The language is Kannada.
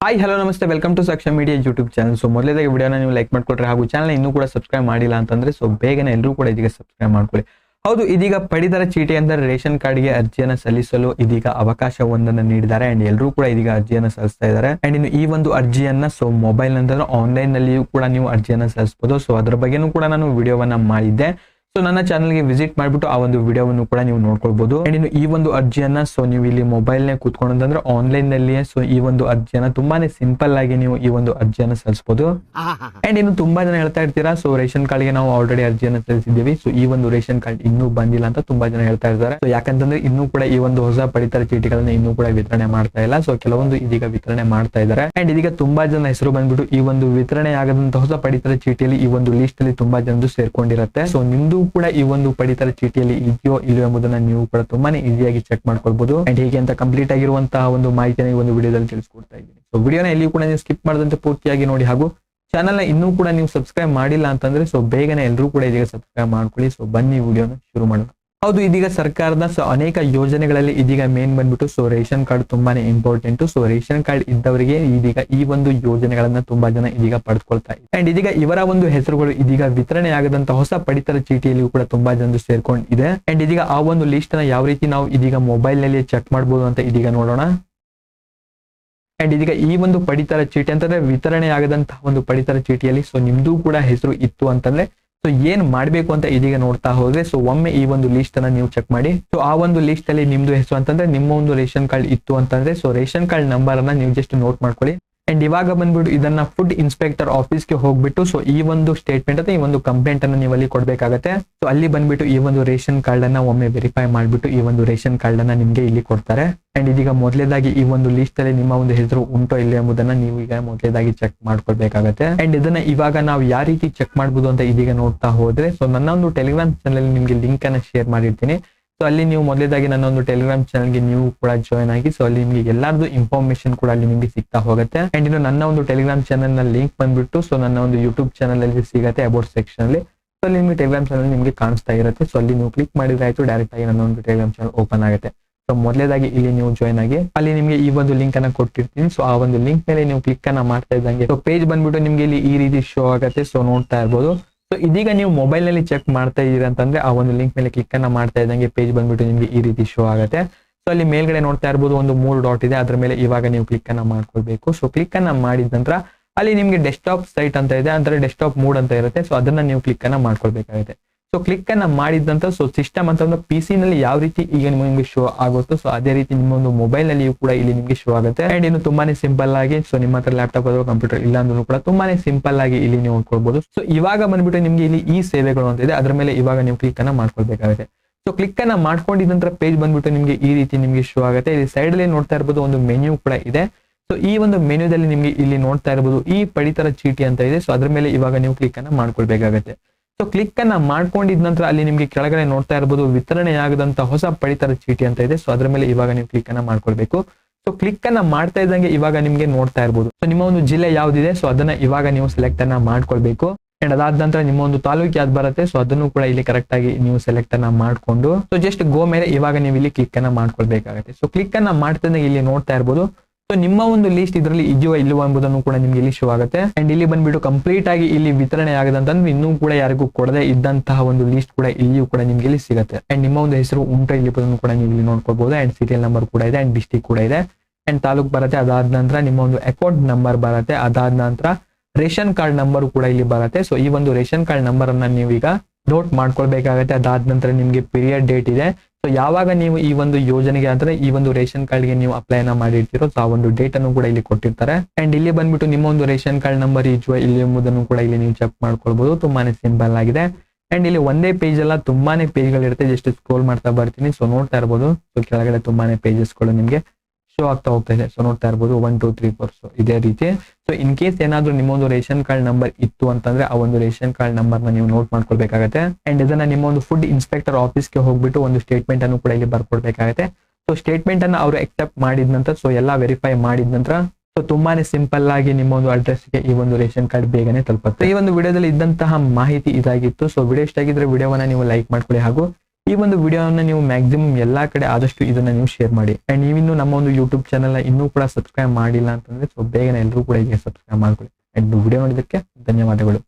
ಹಾಯ್ ಹಲೋ ನಮಸ್ತೆ. Welcome to Saksha media YouTube channel so ಮೊದಲೇದಾಗಿ ವಿಡಿಯೋನ ನೀವು ಲೈಕ್ ಮಾಡಿಕೊಟ್ರೆ ಹಾಗೂ ಚಾನಲ್ ಇನ್ನೂ ಕೂಡ ಸಬ್ಸ್ಕ್ರೈಬ್ ಮಾಡಿಲ್ಲ ಅಂತಂದ್ರೆ ಸೊ ಬೇಗನೆ ಎಲ್ಲರೂ ಕೂಡ ಇದೀಗ ಸಬ್ಸ್ಕ್ರೈಬ್ ಮಾಡ್ಕೊಳ್ಳಿ. ಹೌದು, ಇದೀಗ ಪಡಿತರ ಚೀಟಿ ಅಂದರೆ ರೇಷನ್ ಕಾರ್ಡ್ಗೆ ಅರ್ಜಿಯನ್ನು ಸಲ್ಲಿಸಲು ಇದೀಗ ಅವಕಾಶವೊಂದನ್ನು ನೀಡಿದ್ದಾರೆ. ಅಂಡ್ ಎಲ್ಲರೂ ಕೂಡ ಇದೀಗ ಅರ್ಜಿಯನ್ನು ಸಲ್ಲಿಸ್ತಾ ಇದ್ದಾರೆ. ಅಂಡ್ ಇನ್ನು ಈ ಒಂದು ಅರ್ಜಿಯನ್ನ ಸೊ ಮೊಬೈಲ್ ನಂತರ ಆನ್ಲೈನ್ ನಲ್ಲಿಯೂ ಕೂಡ ನೀವು ಅರ್ಜಿಯನ್ನು ಸಲ್ಲಿಸಬಹುದು ಸೊ ಅದರ ಬಗ್ಗೆನೂ ಕೂಡ ನಾನು ವಿಡಿಯೋವನ್ನ ಮಾಡಿದ್ದೆ. ಸೊ ನನ್ನ ಚಾನಲ್ಗೆ ವಿಸಿಟ್ ಮಾಡಿಬಿಟ್ಟು ಆ ಒಂದು ವಿಡಿಯೋವನ್ನು ಕೂಡ ನೀವು ನೋಡ್ಕೊಳ್ಬಹುದು ಅಂಡ್ ಇನ್ನು ಈ ಒಂದು ಅರ್ಜಿಯನ್ನ ಸೊ ನೀವು ಇಲ್ಲಿ ಮೊಬೈಲ್ ನೇ ಕೂತ್ಕೊಂಡಂದ್ರೆ ಆನ್ಲೈನ್ ನಲ್ಲಿಯೇ ಸೊ ಈ ಒಂದು ಅರ್ಜಿಯನ್ನ ತುಂಬಾನೇ ಸಿಂಪಲ್ ಆಗಿ ನೀವು ಈ ಒಂದು ಅರ್ಜಿಯನ್ನ ಸಲ್ಲಿಸಬಹುದು ಅಂಡ್ ಇನ್ನು ತುಂಬಾ ಜನ ಹೇಳ್ತಾ ಇರ್ತೀರಾ ಸೊ ರೇಷನ್ ಕಾರ್ಡ್ಗೆ ನಾವು ಆಲ್ರೆಡಿ ಅರ್ಜಿಯನ್ನು ಸಲ್ಲಿಸಿದ್ದೀವಿ. ಸೊ ಈ ಒಂದು ರೇಷನ್ ಕಾರ್ಡ್ ಇನ್ನೂ ಬಂದಿಲ್ಲ ಅಂತ ತುಂಬಾ ಜನ ಹೇಳ್ತಾ ಇದ್ದಾರೆ. ಸೊ ಯಾಕಂತಂದ್ರೆ ಇನ್ನೂ ಕೂಡ ಈ ಒಂದು ಹೊಸ ಪಡಿತರ ಚೀಟಿಗಳನ್ನ ಇನ್ನೂ ಕೂಡ ವಿತರಣೆ ಮಾಡ್ತಾ ಇಲ್ಲ. ಸೊ ಕೆಲವೊಂದು ಇದೀಗ ವಿತರಣೆ ಮಾಡ್ತಾ ಇದ್ದಾರೆ. ಅಂಡ್ ಇದೀಗ ತುಂಬಾ ಜನ ಹೆಸರು ಬಂದ್ಬಿಟ್ಟು ಈ ಒಂದು ವಿತರಣೆ ಆಗದಂತ ಹೊಸ ಪಡಿತರ ಚೀಟಿಯಲ್ಲಿ ಈ ಒಂದು ಲಿಸ್ಟ್ ಅಲ್ಲಿ ತುಂಬಾ ಜನರು ಸೇರ್ಕೊಂಡಿರುತ್ತೆ. ಸೊ ನಿಮ್ದು ಕೂಡ ಈ ಒಂದು ಪಡಿತರ ಚೀಟಿಯಲ್ಲಿ ಇದೆಯೋ ಇಲ್ಲೋ ಎಂಬುದನ್ನ ನೀವು ಕೂಡ ತುಂಬಾನೇ ಈಸಿಯಾಗಿ ಚೆಕ್ ಮಾಡ್ಕೊಳ್ಬಹುದು ಅಂಡ್ ಹೇಗೆ ಅಂತ ಕಂಪ್ಲೀಟ್ ಆಗಿರುವಂತಹ ಒಂದು ಮಾಹಿತಿನ ಈ ಒಂದು ವಿಡಿಯೋದಲ್ಲಿ ತಿಳಿಸ್ಕೊಡ್ತಾ ಇದ್ದೀನಿ. ಸೊ ವಿಡಿಯೋನ ಎಲ್ಲಿ ಕೂಡ ನೀವು ಸ್ಕಿಪ್ ಮಾಡದಂತೆ ಪೂರ್ತಿಯಾಗಿ ನೋಡಿ ಹಾಗೂ ಚಾನಲ್ನ ಇನ್ನೂ ಕೂಡ ನೀವು ಸಬ್ಸ್ಕ್ರೈಬ್ ಮಾಡಿಲ್ಲ ಅಂತಂದ್ರೆ ಸೊ ಬೇಗನೆ ಎಲ್ಲರೂ ಕೂಡ ಇದೀಗ ಸಬ್ಸ್ಕ್ರೈಬ್ ಮಾಡ್ಕೊಳ್ಳಿ. ಸೊ ಬನ್ನಿ ವಿಡಿಯೋನ ಶುರು ಮಾಡೋಣ. ಹೌದು, ಇದೀಗ ಸರ್ಕಾರದ ಸೊ ಅನೇಕ ಯೋಜನೆಗಳಲ್ಲಿ ಇದೀಗ ಮೇನ್ ಬಂದ್ಬಿಟ್ಟು ಸೊ ರೇಷನ್ ಕಾರ್ಡ್ ತುಂಬಾನೇ ಇಂಪಾರ್ಟೆಂಟ್ ಸೊ ರೇಷನ್ ಕಾರ್ಡ್ ಇದ್ದವರಿಗೆ ಇದೀಗ ಈ ಒಂದು ಯೋಜನೆಗಳನ್ನ ತುಂಬಾ ಜನ ಇದೀಗ ಪಡೆದುಕೊಳ್ತಾ ಇದೆ ಅಂಡ್ ಇದೀಗ ಇವರ ಒಂದು ಹೆಸರುಗಳು ಇದೀಗ ವಿತರಣೆ ಆಗದಂತ ಹೊಸ ಪಡಿತರ ಚೀಟಿಯಲ್ಲಿಯೂ ಕೂಡ ತುಂಬಾ ಜನ ಸೇರ್ಕೊಂಡಿದೆ. ಅಂಡ್ ಇದೀಗ ಆ ಒಂದು ಲಿಸ್ಟ್ನ ಯಾವ ರೀತಿ ನಾವು ಇದೀಗ ಮೊಬೈಲ್ನಲ್ಲಿ ಚೆಕ್ ಮಾಡಬಹುದು ಅಂತ ಇದೀಗ ನೋಡೋಣ. ಅಂಡ್ ಇದೀಗ ಈ ಒಂದು ಪಡಿತರ ಚೀಟಿ ಅಂತಂದ್ರೆ ವಿತರಣೆ ಆಗದಂತಹ ಒಂದು ಪಡಿತರ ಚೀಟಿಯಲ್ಲಿ ಸೊ ನಿಮ್ದು ಕೂಡ ಹೆಸರು ಇತ್ತು ಅಂತಂದ್ರೆ ಸೊ ಏನ್ ಮಾಡ್ಬೇಕು ಅಂತ ಇದೀಗ ನೋಡ್ತಾ ಹೋದ್ರೆ ಸೊ ಒಮ್ಮೆ ಈ ಒಂದು ಲಿಸ್ಟ್ ಅನ್ನ ನೀವು ಚೆಕ್ ಮಾಡಿ. ಸೊ ಆ ಒಂದು ಲಿಸ್ಟ್ ಅಲ್ಲಿ ನಿಮ್ದು ಹೆಸರು ಅಂತಂದ್ರೆ, ನಿಮ್ಮ ಒಂದು ರೇಷನ್ ಕಾರ್ಡ್ ಇತ್ತು ಅಂತಂದ್ರೆ ಸೊ ರೇಷನ್ ಕಾರ್ಡ್ ನಂಬರ್ ಅನ್ನ ನೀವು ಜಸ್ಟ್ ನೋಟ್ ಮಾಡ್ಕೊಳ್ಳಿ. ಅಂಡ್ ಇವಾಗ ಬಂದ್ಬಿಟ್ಟು ಇದನ್ನ ಫುಡ್ ಇನ್ಸ್ಪೆಕ್ಟರ್ ಆಫೀಸ್ಗೆ ಹೋಗ್ಬಿಟ್ಟು ಸೊ ಈ ಒಂದು ಸ್ಟೇಟ್ಮೆಂಟ್ ಅಥವಾ ಈ ಒಂದು ಕಂಪ್ಲೇಂಟ್ ಅನ್ನ ನೀವು ಅಲ್ಲಿ ಕೊಡಬೇಕಾಗತ್ತೆ. ಸೊ ಅಲ್ಲಿ ಬಂದ್ಬಿಟ್ಟು ಈ ಒಂದು ರೇಷನ್ ಕಾರ್ಡ್ ಅನ್ನ ಒಮ್ಮೆ ವೆರಿಫೈ ಮಾಡಿಬಿಟ್ಟು ಈ ಒಂದು ರೇಷನ್ ಕಾರ್ಡ್ ಅನ್ನ ನಿಮ್ಗೆ ಇಲ್ಲಿ ಕೊಡ್ತಾರೆ. ಅಂಡ್ ಇದೀಗ ಮೊದಲೇದಾಗಿ ಈ ಒಂದು ಲಿಸ್ಟ್ ಅಲ್ಲಿ ನಿಮ್ಮ ಒಂದು ಹೆಸರು ಉಂಟೋ ಇಲ್ಲ ಎಂಬುದನ್ನ ನೀವು ಈಗ ಮೊದಲೇದಾಗಿ ಚೆಕ್ ಮಾಡ್ಕೊಳ್ಬೇಕಾಗತ್ತೆ. ಅಂಡ್ ಇದನ್ನ ಇವಾಗ ನಾವು ಯಾವ ರೀತಿ ಚೆಕ್ ಮಾಡ್ಬೋದು ಅಂತ ಇದೀಗ ನೋಡ್ತಾ ಹೋದ್ರೆ ಸೊ ನನ್ನ ಒಂದು ಟೆಲಿಗ್ರಾಮ್ ಚಾನಲ್ ನಿಮ್ಗೆ ಲಿಂಕ್ ಅನ್ನ ಶೇರ್ ಮಾಡಿರ್ತೀನಿ. ಸೊ ಅಲ್ಲಿ ನೀವು ಮೊದಲೇದಾಗಿ ನನ್ನ ಒಂದು ಟೆಲಿಗ್ರಾಮ್ ಚಾನಲ್ಗೆ ನೀವು ಕೂಡ ಜಾಯ್ನ್ ಆಗಿ ಸೊ ಅಲ್ಲಿ ನಿಮಗೆ ಎಲ್ಲಾರ್ದು ಇನ್ಫಾರ್ಮೇಶನ್ ಕೂಡ ಅಲ್ಲಿ ನಿಮಗೆ ಸಿಗ್ತಾ ಹೋಗುತ್ತೆ. ಅಂಡ್ ಇನ್ನು ನನ್ನ ಒಂದು ಟೆಲಿಗ್ರಾಮ್ ಚಾನಲ್ನ ಲಿಂಕ್ ಬಂದ್ಬಿಟ್ಟು ಸೊ ನನ್ನ ಒಂದು ಯೂಟ್ಯೂಬ್ ಚಾನಲ್ ಅಲ್ಲಿ ಸಿಗುತ್ತೆ ಅಬೌಟ್ ಸೆಕ್ಷನ್ ಅಲ್ಲಿ. ಸೊ ಅಲ್ಲಿ ನಿಮಗೆ ಟೆಲಿಗ್ರಾಮ್ ಚಾನಲ್ ನಿಮಗೆ ಕಾಣಿಸ್ತಾ ಇರುತ್ತೆ. ಸೊ ಅಲ್ಲಿ ನೀವು ಕ್ಲಿಕ್ ಮಾಡಿದ್ರೆ ಆಯ್ತು ಡೈರೆಕ್ಟ್ ಆಗಿ ನನ್ನ ಒಂದು ಟೆಲಿಗ್ರಾಮ್ ಚಾನಲ್ ಓಪನ್ ಆಗುತ್ತೆ. ಸೊ ಮೊದಲೇದಾಗಿ ಇಲ್ಲಿ ನೀವು ಜಾಯ್ನ್ ಆಗಿ, ಅಲ್ಲಿ ನಿಮಗೆ ಈ ಒಂದು ಲಿಂಕ್ ಅನ್ನ ಕೊಟ್ಟಿರ್ತೀನಿ. ಸೊ ಆ ಒಂದು ಲಿಂಕ್ ಮೇಲೆ ನೀವು ಕ್ಲಿಕ್ ಅನ್ನ ಮಾಡ್ತಾ ಇದ್ದಂಗೆ ಸೊ ಪೇಜ್ ಬಂದ್ಬಿಟ್ಟು ನಿಮ್ಗೆ ಇಲ್ಲಿ ಈ ರೀತಿ ಶೋ ಆಗುತ್ತೆ. ಸೊ ನೋಡ್ತಾ ಇರ್ಬೋದು. ಸೊ ಇದೀಗ ನೀವು ಮೊಬೈಲ್ನಲ್ಲಿ ಚೆಕ್ ಮಾಡ್ತಾ ಇದೀರ ಅಂತಂದ್ರೆ ಆ ಒಂದು ಲಿಂಕ್ ಮೇಲೆ ಕ್ಲಿಕ್ ಅನ್ನ ಮಾಡ್ತಾ ಇದ್ದಂಗೆ ಪೇಜ್ ಬಂದ್ಬಿಟ್ಟು ನಿಮ್ಗೆ ಈ ರೀತಿ ಶೋ ಆಗುತ್ತೆ. ಸೊ ಅಲ್ಲಿ ಮೇಲ್ಗಡೆ ನೋಡ್ತಾ ಇರ್ಬೋದು ಒಂದು ಮೂರು ಡಾಟ್ ಇದೆ. ಅದ್ರ ಮೇಲೆ ಇವಾಗ ನೀವು ಕ್ಲಿಕ್ ಅನ್ನ ಮಾಡ್ಕೊಳ್ಬೇಕು. ಸೊ ಕ್ಲಿಕ್ ಅನ್ನ ಮಾಡಿದ ನಂತರ ಅಲ್ಲಿ ನಿಮ್ಗೆ ಡೆಸ್ಕ್ಟಾಪ್ ಸೈಟ್ ಅಂತ ಇದೆ. ಅಂದ್ರೆ ಡೆಸ್ಕ್ಟಾಪ್ ಮೂಡ್ ಅಂತ ಇರುತ್ತೆ. ಸೊ ಅದನ್ನ ನೀವು ಕ್ಲಿಕ್ ಅನ್ನ ಮಾಡ್ಕೊಳ್ಬೇಕಾಗುತ್ತೆ. ಸೊ ಕ್ಲಿಕ್ ಅನ್ನ ಮಾಡಿದಂತ ಸೊ ಸಿಸ್ಟಮ್ ಅಂತ ಒಂದು ಪಿ ಸಿ ನಲ್ಲಿ ಯಾವ ರೀತಿ ಈಗ ನಿಮಗೆ ಶೋ ಆಗುತ್ತೋ ಸೊ ಅದೇ ರೀತಿ ನಿಮ್ಮ ಒಂದು ಮೊಬೈಲ್ ನಲ್ಲಿಯೂ ಕೂಡ ಇಲ್ಲಿ ನಿಮಗೆ ಶೋ ಆಗುತ್ತೆ. ಅಂಡ್ ಇನ್ನು ತುಂಬಾನೇ ಸಿಂಪಲ್ ಆಗಿ ಸೊ ನಿಮ್ಮ ಹತ್ರ ಲ್ಯಾಪ್ಟಾಪ್ ಅಥವಾ ಕಂಪ್ಯೂಟರ್ ಇಲ್ಲ ಅಂದ್ರೂ ಕೂಡ ತುಂಬಾನೇ ಸಿಂಪಲ್ ಆಗಿ ಇಲ್ಲಿ ನೀವು ನೋಡ್ಕೊಳ್ಬಹುದು ಸೊ ಇವಾಗ ಬಂದ್ಬಿಟ್ಟು ನಿಮ್ಗೆ ಇಲ್ಲಿ ಈ ಸೇವೆಗಳು ಅಂತ ಇದೆ. ಅದ್ರ ಮೇಲೆ ಇವಾಗ ನೀವು ಕ್ಲಿಕ್ ಅನ್ನ ಮಾಡ್ಕೊಳ್ಬೇಕಾಗುತ್ತೆ. ಸೊ ಕ್ಲಿಕ್ ಅನ್ನ ಮಾಡ್ಕೊಂಡಿದ ನಂತರ ಪೇಜ್ ಬಂದ್ಬಿಟ್ಟು ನಿಮ್ಗೆ ಈ ರೀತಿ ನಿಮಗೆ ಶೋ ಆಗುತ್ತೆ. ಇಲ್ಲಿ ಸೈಡ್ ಅಲ್ಲಿ ನೋಡ್ತಾ ಇರ್ಬೋದು ಒಂದು ಮೆನ್ಯೂ ಕೂಡ ಇದೆ. ಸೊ ಈ ಒಂದು ಮೆನ್ಯೂದಲ್ಲಿ ನಿಮ್ಗೆ ಇಲ್ಲಿ ನೋಡ್ತಾ ಇರಬಹುದು ಈ ಪಡಿತರ ಚೀಟಿ ಅಂತ ಇದೆ. ಸೊ ಅದ್ರ ಮೇಲೆ ಇವಾಗ ನೀವು ಕ್ಲಿಕ್ ಅನ್ನ ಮಾಡ್ಕೊಳ್ಬೇಕಾಗತ್ತೆ. ಸೊ ಕ್ಲಿಕ್ ಅನ್ನ ಮಾಡ್ಕೊಂಡಿದ ನಂತರ ಅಲ್ಲಿ ನಿಮ್ಗೆ ಕೆಳಗಡೆ ನೋಡ್ತಾ ಇರ್ಬೋದು ವಿತರಣೆಯಾಗದಂತ ಹೊಸ ಪಡಿತರ ಚೀಟಿ ಅಂತ ಇದೆ. ಸೊ ಅದ್ರ ಮೇಲೆ ಇವಾಗ ನೀವು ಕ್ಲಿಕ್ ಅನ್ನ ಮಾಡ್ಕೊಳ್ಬೇಕು. ಸೊ ಕ್ಲಿಕ್ ಅನ್ನ ಮಾಡ್ತಾ ಇದ್ದಂಗೆ ಇವಾಗ ನಿಮ್ಗೆ ನೋಡ್ತಾ ಇರಬಹುದು ಸೊ ನಿಮ್ಮ ಒಂದು ಜಿಲ್ಲೆ ಯಾವ್ದಿದೆ? ಸೊ ಅದನ್ನ ಇವಾಗ ನೀವು ಸೆಲೆಕ್ಟ್ ಅನ್ನ ಮಾಡ್ಕೊಳ್ಬೇಕು. ಅಂಡ್ ಅದಾದ ನಂತರ ನಿಮ್ಮ ಒಂದು ತಾಲೂಕು ಯಾವ್ದು ಬರುತ್ತೆ? ಸೊ ಅದನ್ನು ಕೂಡ ಇಲ್ಲಿ ಕರೆಕ್ಟ್ ಆಗಿ ನೀವು ಸೆಲೆಕ್ಟ್ ಅನ್ನ ಮಾಡ್ಕೊಂಡು. ಸೊ ಜಸ್ಟ್ ಗೋ ಮೇಲೆ ಇವಾಗ ನೀವು ಇಲ್ಲಿ ಕ್ಲಿಕ್ ಅನ್ನ ಮಾಡ್ಕೊಳ್ಬೇಕಾಗುತ್ತೆ. ಸೊ ಕ್ಲಿಕ್ ಅನ್ನ ಮಾಡ್ತಾ ಇಲ್ಲಿ ನೋಡ್ತಾ ಇರ್ಬೋದು. ಸೊ ನಿಮ್ಮ ಒಂದು ಲಿಸ್ಟ್ ಇದರಲ್ಲಿ ಇದೆಯೋ ಇಲ್ಲವೋ ಎಂಬುದನ್ನು ಕೂಡ ನಿಮ್ಗೆ ಇಲ್ಲಿ ಶೋ ಆಗುತ್ತೆ. ಅಂಡ್ ಇಲ್ಲಿ ಬಂದ್ಬಿಟ್ಟು ಕಂಪ್ಲೀಟ್ ಆಗಿ ಇಲ್ಲಿ ವಿತರಣೆ ಆಗದಂತಂದ್ರೆ ಇನ್ನೂ ಕೂಡ ಯಾರಿಗೂ ಕೊಡದೆ ಇದ್ದಂತಹ ಒಂದು ಲಿಸ್ಟ್ ಕೂಡ ಇಲ್ಲಿಯೂ ಕೂಡ ನಿಮ್ಗೆ ಇಲ್ಲಿ ಸಿಗುತ್ತೆ. ಅಂಡ್ ನಿಮ್ಮ ಒಂದು ಹೆಸರು ಉಂಟು ಇಲ್ಲಿ ಕೂಡ ನೀವು ಇಲ್ಲಿ ನೋಡ್ಕೋಬಹುದು ಅಂಡ್ ಸೀರಿಯಲ್ ನಂಬರ್ ಕೂಡ ಇದೆ ಅಂಡ್ ಡಿಸ್ಟಿಕ್ ಕೂಡ ಇದೆ. ಅಂಡ್ ತಾಲೂಕ್ ಬರುತ್ತೆ, ಅದಾದ ನಂತರ ನಿಮ್ಮ ಒಂದು ಅಕೌಂಟ್ ನಂಬರ್ ಬರುತ್ತೆ, ಅದಾದ ನಂತರ ರೇಷನ್ ಕಾರ್ಡ್ ನಂಬರ್ ಕೂಡ ಇಲ್ಲಿ ಬರುತ್ತೆ. ಸೊ ಈ ಒಂದು ರೇಷನ್ ಕಾರ್ಡ್ ನಂಬರ್ ಅನ್ನ ನೀವೀಗ ನೋಟ್ ಮಾಡ್ಕೊಳ್ಬೇಕಾಗತ್ತೆ. ಅದಾದ ನಂತರ ನಿಮ್ಗೆ ಪೀರಿಯಡ್ ಡೇಟ್ ಇದೆ. ಸೊ ಯಾವಾಗ ನೀವು ಈ ಒಂದು ಯೋಜನೆಗೆ ಅಂದ್ರೆ ಈ ಒಂದು ರೇಷನ್ ಕಾರ್ಡ್ಗೆ ನೀವು ಅಪ್ಲೈ ಅನ್ನ ಮಾಡಿರ್ತೀರೋ ಸೊ ಆ ಒಂದು ಡೇಟ್ ಅನ್ನು ಕೂಡ ಇಲ್ಲಿ ಕೊಟ್ಟಿರ್ತಾರೆ. ಅಂಡ್ ಇಲ್ಲಿ ಬಂದ್ಬಿಟ್ಟು ನಿಮ್ಮ ಒಂದು ರೇಷನ್ ಕಾರ್ಡ್ ನಂಬರ್ ಈಜುವ ಇಲ್ಲಿ ಎಂಬುದನ್ನು ಕೂಡ ಇಲ್ಲಿ ನೀವು ಚೆಕ್ ಮಾಡ್ಕೊಳ್ಬಹುದು ತುಂಬಾನೇ ಸಿಂಪಲ್ ಆಗಿದೆ. ಅಂಡ್ ಇಲ್ಲಿ ಒಂದೇ ಪೇಜ್ ಎಲ್ಲ ತುಂಬಾನೇ ಪೇಜ್ಗಳಿರುತ್ತೆ ಜಸ್ಟ್ ಸ್ಕ್ರೋಲ್ ಮಾಡ್ತಾ ಬರ್ತೀನಿ. ಸೊ ನೋಡ್ತಾ ಇರ್ಬೋದು. ಸೊ ಕೆಳಗಡೆ ತುಂಬಾನೇ ಪೇಜಸ್ಗಳು ನಿಮ್ಗೆ ಶೋ ಆಗ್ತಾ ಹೋಗ್ತಾ ಇದೆ. ಸೊ ನೋಡ್ತಾ ಇರ್ಬೋದು. One two three four so ಇದೇ ರೀತಿ. ಸೊ ಇನ್ ಕೇಸ್ ಏನಾದ್ರೂ ನಿಮ್ಮೊಂದು ರೇಷನ್ ಕಾರ್ಡ್ ನಂಬರ್ ಇತ್ತು ಅಂತಂದ್ರೆ ಆ ಒಂದು ರೇಷನ್ ಕಾರ್ಡ್ ನಂಬರ್ನ ನೀವು ನೋಟ್ ಮಾಡ್ಕೊಳ್ಬೇಕಾಗತ್ತೆ. ಅಂಡ್ ಇದನ್ನ ನಿಮ್ಮ ಒಂದು ಫುಡ್ ಇನ್ಸ್ಪೆಕ್ಟರ್ ಆಫೀಸ್ಗೆ ಹೋಗ್ಬಿಟ್ಟು ಒಂದು ಸ್ಟೇಟ್ಮೆಂಟ್ ಅನ್ನು ಕೂಡ ಇಲ್ಲಿ ಬರ್ಕೊಡ್ಬೇಕಾಗತ್ತೆ. ಸೊ ಸ್ಟೇಟ್ಮೆಂಟ್ ಅನ್ನ ಅವರು ಎಕ್ಸೆಪ್ಟ್ ಮಾಡಿದ ನಂತರ ಸೊ ಎಲ್ಲ ವೆರಿಫೈ ಮಾಡಿದ ನಂತರ ಸೊ ತುಂಬಾನೇ ಸಿಂಪಲ್ ಆಗಿ ನಿಮ್ಮ ಒಂದು ಅಡ್ರೆಸ್ಗೆ ಈ ಒಂದು ರೇಷನ್ ಕಾರ್ಡ್ ಬೇಗನೆ ತಲುಪುತ್ತೆ. ಈ ಒಂದು ವಿಡಿಯೋದಲ್ಲಿ ಇದ್ದಂತಹ ಮಾಹಿತಿ ಇದಾಗಿತ್ತು. ಸೊ ವಿಡಿಯೋ ಇಷ್ಟ ಆಗಿದ್ರೆ ವಿಡಿಯೋವನ್ನ ನೀವು ಲೈಕ್ ಮಾಡ್ಕೊಳ್ಳಿ ಹಾಗೂ ಈ ಒಂದು ವಿಡಿಯೋನ ನೀವು ಮ್ಯಾಕ್ಸಿಮಮ್ ಎಲ್ಲ ಕಡೆ ಆದಷ್ಟು ಇದನ್ನ ನೀವು ಶೇರ್ ಮಾಡಿ. ಅಂಡ್ ನೀವಿನ್ನು ನಮ್ಮ ಒಂದು ಯೂಟ್ಯೂಬ್ ಚಾನಲ್ ಇನ್ನೂ ಕೂಡ ಸಬ್ಸ್ಕ್ರೈಬ್ ಮಾಡಿಲ್ಲ ಅಂತಂದ್ರೆ ಸೊ ಬೇಗನೆ ಎಲ್ಲರೂ ಕೂಡ ಈಗ ಸಬ್ಸ್ಕ್ರೈಬ್ ಮಾಡ್ಕೊಳ್ಳಿ. ಅಂಡ್ ವಿಡಿಯೋ ನೋಡಿದ್ದಕ್ಕೆ ಧನ್ಯವಾದಗಳು.